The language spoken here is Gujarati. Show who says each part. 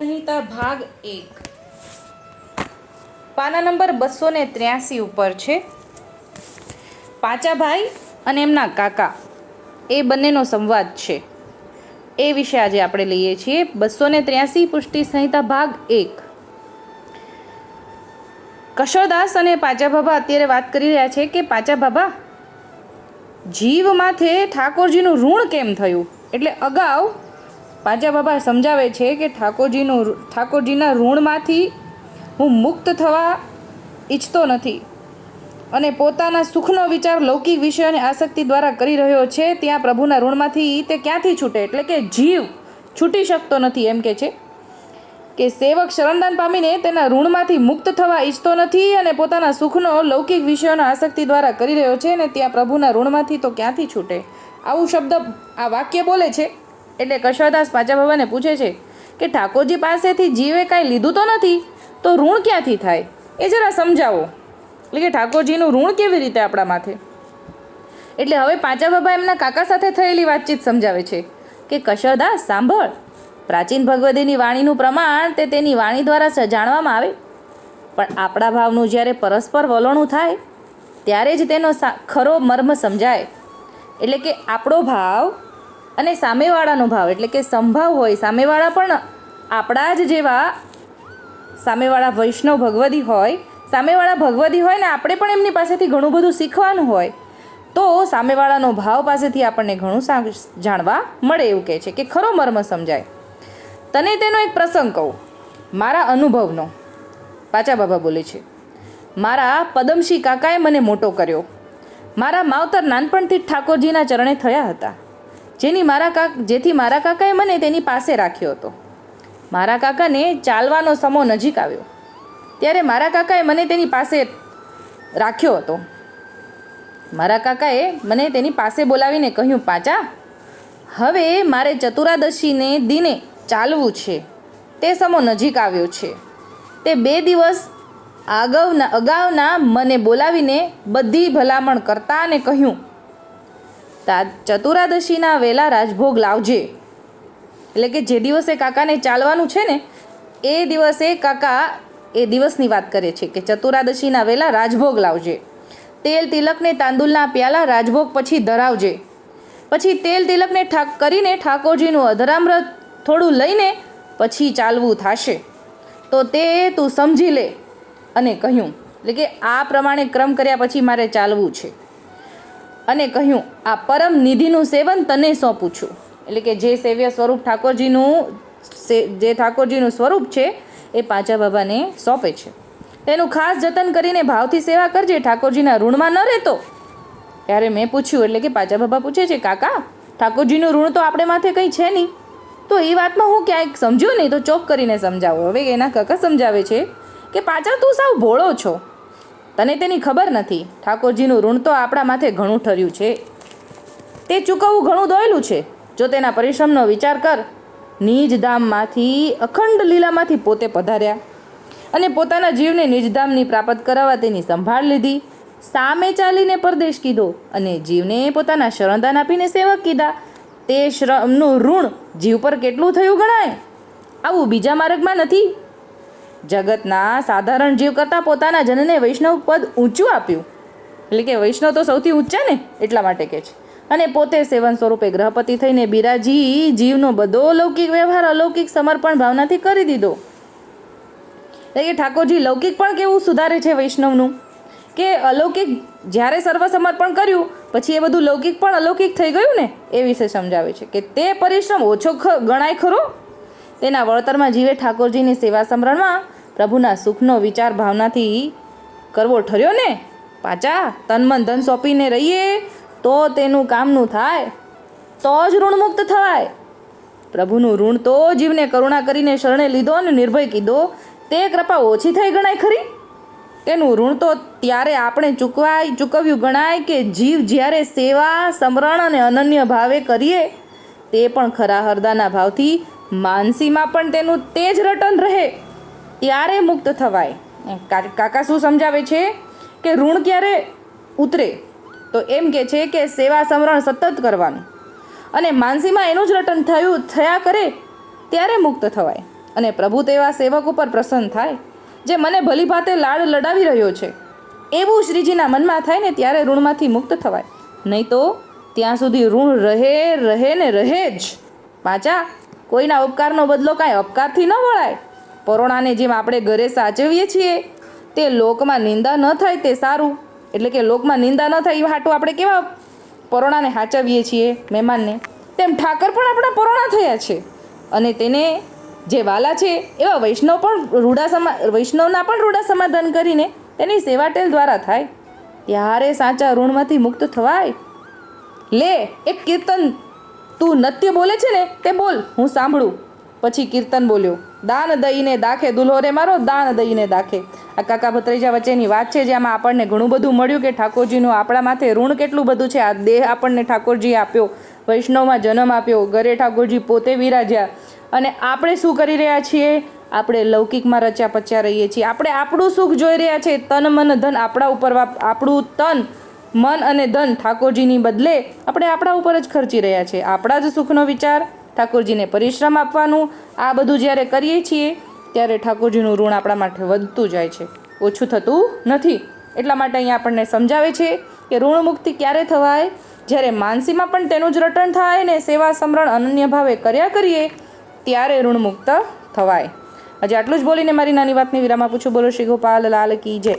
Speaker 1: સંહિતા ભાગ એક. પાના નંબર બસો ને ત્ર્યાસી ઉપર છે. પાંચાભાઈ અને એમના કાકા, એ બંનેનો સંવાદ છે. એ વિશે આજે આપણે લઈએ છીએ બસો ને ત્ર્યાસી પુષ્ટિ સંહિતા ભાગ એક. કશોદાસ અને પાચા બાબા અત્યારે વાત કરી રહ્યા છે કે પાચા બાબા જીવ માથે ઠાકોરજીનું ઋણ કેમ થયું? એટલે અગાઉ પાંચા બાબા સમજાવે છે કે ઠાકોરજીનું ઠાકોરજીના ઋણમાંથી હું મુક્ત થવા ઈચ્છતો નથી. અને પોતાના સુખનો વિચાર લૌકિક વિષયોની આસક્તિ દ્વારા કરી રહ્યો છે, ત્યાં પ્રભુના ઋણમાંથી તે ક્યાંથી છૂટે? એટલે કે જીવ છૂટી શકતો નથી, એમ કે છે. કે સેવક શરણદાન પામીને તેના ઋણમાંથી મુક્ત થવા ઈચ્છતો નથી અને પોતાના સુખનો લૌકિક વિષયોના આસક્તિ દ્વારા કરી રહ્યો છે અને ત્યાં પ્રભુના ઋણમાંથી તો ક્યાંથી છૂટે? આવું શબ્દ આ વાક્ય બોલે છે. એટલે કશવાદાસ પાચા બાબાને પૂછે છે કે ઠાકોરજી પાસેથી જીવે કાંઈ લીધું તો નથી? તો ઋણ ક્યાંથી થાય? એ જરા સમજાવો. એટલે કે ઠાકોરજીનું ઋણ કેવી રીતે આપણા માથે? એટલે હવે પાંચા બાબા એમના કાકા સાથે થયેલી વાતચીત સમજાવે છે કે કશરદાસ સાંભળ, પ્રાચીન ભગવદીની વાણીનું પ્રમાણ તે તેની વાણી દ્વારા જાણવામાં આવે. પણ આપણા ભાવનું જ્યારે પરસ્પર વલણું થાય, ત્યારે જ તેનો ખરો મર્મ સમજાય. એટલે કે આપણો ભાવ અને સામેવાળાનો ભાવ, એટલે કે સંભાવ હોય, સામેવાળા પણ આપણા જ જેવા સામેવાળા વૈષ્ણવ ભગવદી હોય, સામેવાળા ભગવદી હોય ને આપણે પણ એમની પાસેથી ઘણું બધું શીખવાનું હોય, તો સામેવાળાનો ભાવ પાસેથી આપણને ઘણું જાણવા મળે એવું કહે છે કે ખરો મર્મ સમજાય. તને તેનો એક પ્રસંગ કહું. મારા અનુભવનો. પાચા બાબા બોલે છે. મારા પદમશી કાકાએ મને મોટો કર્યો. મારા માવતર નાનપણથી જ ઠાકોરજીના ચરણે થયા હતા. જેની મારા કાક, જેથી મારા કાકાએ મને તેની પાસે રાખ્યો હતો. મારા કાકાને ચાલવાનો સમો નજીક આવ્યો. ત્યારે મારા કાકાએ મને તેની પાસે રાખ્યો હતો. મારા કાકાએ મને તેની પાસે બોલાવીને કહ્યું, પાચા, હવે મારે ચતુરાદશીને દિને ચાલવું છે. તે સમો નજીક આવ્યો છે. તે બે દિવસ આગળના અગાઉના મને બોલાવીને બધી ભલામણ કરતા અને કહ્યું ચતુરાદશીના વેલા રાજભોગ લાવજે. એટલે કે જે દિવસે કાકાને ચાલવાનું છે ને, એ દિવસે કાકા એ દિવસની વાત કરે છે કે ચતુરાદશીના વેલા રાજભોગ લાવજે. તેલ તિલકને તાંદુલના પ્યાલા રાજભોગ પછી ધરાવજે. પછી તેલ તિલકને ઠાક કરીને ઠાકોરજીનું અધરામ્રત થોડું લઈને પછી ચાલવું થશે. તો તે તું સમજી લે અને કહ્યું. એટલે કે આ પ્રમાણે ક્રમ કર્યા પછી મારે ચાલવું છે. અને કહ્યું, આ પરમ નિધિનું સેવન તને સોંપું છું. એટલે કે જે સેવ્ય સ્વરૂપ ઠાકોરજીનું જે ઠાકોરજીનું સ્વરૂપ છે, એ પાંચા બાબાને સોંપે છે. તેનું ખાસ જતન કરીને ભાવથી સેવા કરજે, ઠાકોરજીના ઋણમાં ન રહેતો. ત્યારે મેં પૂછ્યું, એટલે કે પાંચા બાબા પૂછે છે, કાકા, ઠાકોરજીનું ઋણ તો આપણે માથે કંઈ છે નહીં. તો એ વાતમાં હું ક્યાંક સમજ્યો નહીં, તો ચોક કરીને સમજાવો. હવે એના કાકા સમજાવે છે કે પાછા તું સાવ ભોળો છો. તને તેની ખબર નથી. ઠાકોરજીનું ઋણ તો આપણા માથે ઘણું ઠર્યું છે. તે ચૂકવવું ઘણું દોયેલું છે. જો તેના પરિશ્રમનો વિચાર કર. નિજ ધામમાંથી, અખંડ લીલામાંથી પોતે પધાર્યા અને પોતાના જીવને નિજધામની પ્રાપ્ત કરાવવા તેની સંભાળ લીધી. સામે ચાલીને પરદેશ કીધો અને જીવને પોતાના શરણદાન આપીને સેવક કીધા. તે શ્રમનું ઋણ જીવ પર કેટલું થયું ગણાય? આવું બીજા માર્ગમાં નથી. જગતના સાધારણ જીવ કરતાં પોતાના જનને વૈષ્ણવ પદ ઊંચું આપ્યું. એટલે કે વૈષ્ણવ તો સૌથી ઊંચા ને, એટલા માટે કે છે. અને પોતે સેવન સ્વરૂપે ગ્રહપતિ થઈને બિરાજી જીવનો બધો લૌકિક વ્યવહાર અલૌકિક સમર્પણ ભાવનાથી કરી દીધો. એટલે કે ઠાકોરજી લૌકિક પણ કેવું સુધારે છે વૈષ્ણવનું? કે અલૌકિક જ્યારે સર્વ સમર્પણ કર્યું, પછી એ બધું લૌકિક પણ અલૌકિક થઈ ગયું ને, એ વિશે સમજાવે છે કે તે પરિશ્રમ ઓછો ગણાય ખરો? તેના વળતરમાં જીવે ઠાકોરજીની સેવા સમરણમાં પ્રભુના સુખનો વિચાર ભાવનાથી કરવો ઠર્યો ને? પાછા તન મન ધન સોંપીને રહીએ તો તેનું કામનું થાય, તો જ ઋણમુક્ત થવાય. પ્રભુનું ઋણ તો જીવને કરુણા કરીને શરણે લીધો અને નિર્ભય કીધો, તે કૃપા ઓછી થઈ ગણાય ખરી? તેનું ઋણ તો ત્યારે આપણે ચૂકવાય, ચૂકવ્યું ગણાય કે જીવ જ્યારે સેવા, સમરણ અને અનન્ય ભાવે કરીએ, તે પણ ખરા હરદાના ભાવથી માનસીમાં પણ તેનું તે જ રટન રહે. ત્યારે મુક્ત થવાય. કાકા શું સમજાવે છે? કે ઋણ ક્યારે ઉતરે? તો એમ કે છે કે સેવા સમરણ સતત કરવાનું. અને માનસીમાં એનું જ રટન થયું, થયા કરે, ત્યારે મુક્ત થવાય. અને પ્રભુ તેવા સેવક ઉપર પ્રસન્ન થાય, જે મને ભલી ભાતે લાડ લડાવી રહ્યો છે. એવું શ્રીજીના મનમાં થાય ને ત્યારે ઋણમાંથી મુક્ત થવાય. નહીં તો ત્યાં સુધી ઋણ રહે રહે ને રહે જ. પાછા કોઈના ઉપકારનો બદલો કાંઈ અપકારથી ન વળાય. પરોણાને જેમ આપણે ઘરે સાચવીએ છીએ, તે લોકમાં નિંદા ન થાય તે સારું. એટલે કે લોકમાં નિંદા ન થાય એ હાટું આપણે કેવા પરોણાને સાચવીએ છીએ મહેમાનને? તેમ ઠાકર પણ આપણા પરોણા થયા છે. અને તેને જે વાલા છે, એવા વૈષ્ણવ પણ રૂડા સમા, વૈષ્ણવના પણ રૂડા સમાધાન કરીને તેની સેવાટેલ દ્વારા થાય. ત્યારે સાચા ઋણમાંથી મુક્ત થવાય? લે, એક કીર્તન તું નત્ય બોલે છે ને, તે બોલ, હું સાંભળું. પછી કીર્તન બોલ્યો. દાન દઈને દાખે દુલ્હો રે મારો, દાન દઈને દાખે. આ કાકા ભત્રીજા વચ્ચેની વાત છે, જેમાં આપણને ઘણું બધું મળ્યું કે ઠાકોરજીનું આપણા માથે ઋણ કેટલું બધું છે, આ દેહ આપણને ઠાકોરજી આપ્યો, વૈષ્ણવમાં જન્મ આપ્યો, ઘરે ઠાકોરજી પોતે વિરાજ્યા. અને આપણે શું કરી રહ્યા છીએ? આપણે લૌકિકમાં રચ્યા પચ્યા રહીએ છીએ. આપણે આપણું સુખ જોઈ રહ્યા છીએ તન, મન, ધન આપણા ઉપર આપણું તન, મન અને ધન ઠાકોરજીની બદલે આપણે આપણા ઉપર જ ખર્ચી રહ્યા છીએ. આપણા જ સુખનો વિચાર ઠાકોરજીને પરિશ્રમ આપવાનું. આ બધું જ્યારે કરીએ છીએ, ત્યારે ઠાકોરજીનું ઋણ આપણા માટે વધતું જાય છે. ઓછું થતું નથી. એટલા માટે અહીંયા આપણને સમજાવે છે કે ઋણ મુક્તિ ક્યારે થવાય? જ્યારે માનસીમાં પણ તેનું જ રટણ થાય ને સેવા સમરણ અનન્ય ભાવે કર્યા કરીએ, ત્યારે ઋણમુક્ત થવાય. આજે આટલું જ બોલીને મારી નાની વાતની વિરામ આપું છું. બોલો શ્રી ગોપાલ, લાલ કી જય.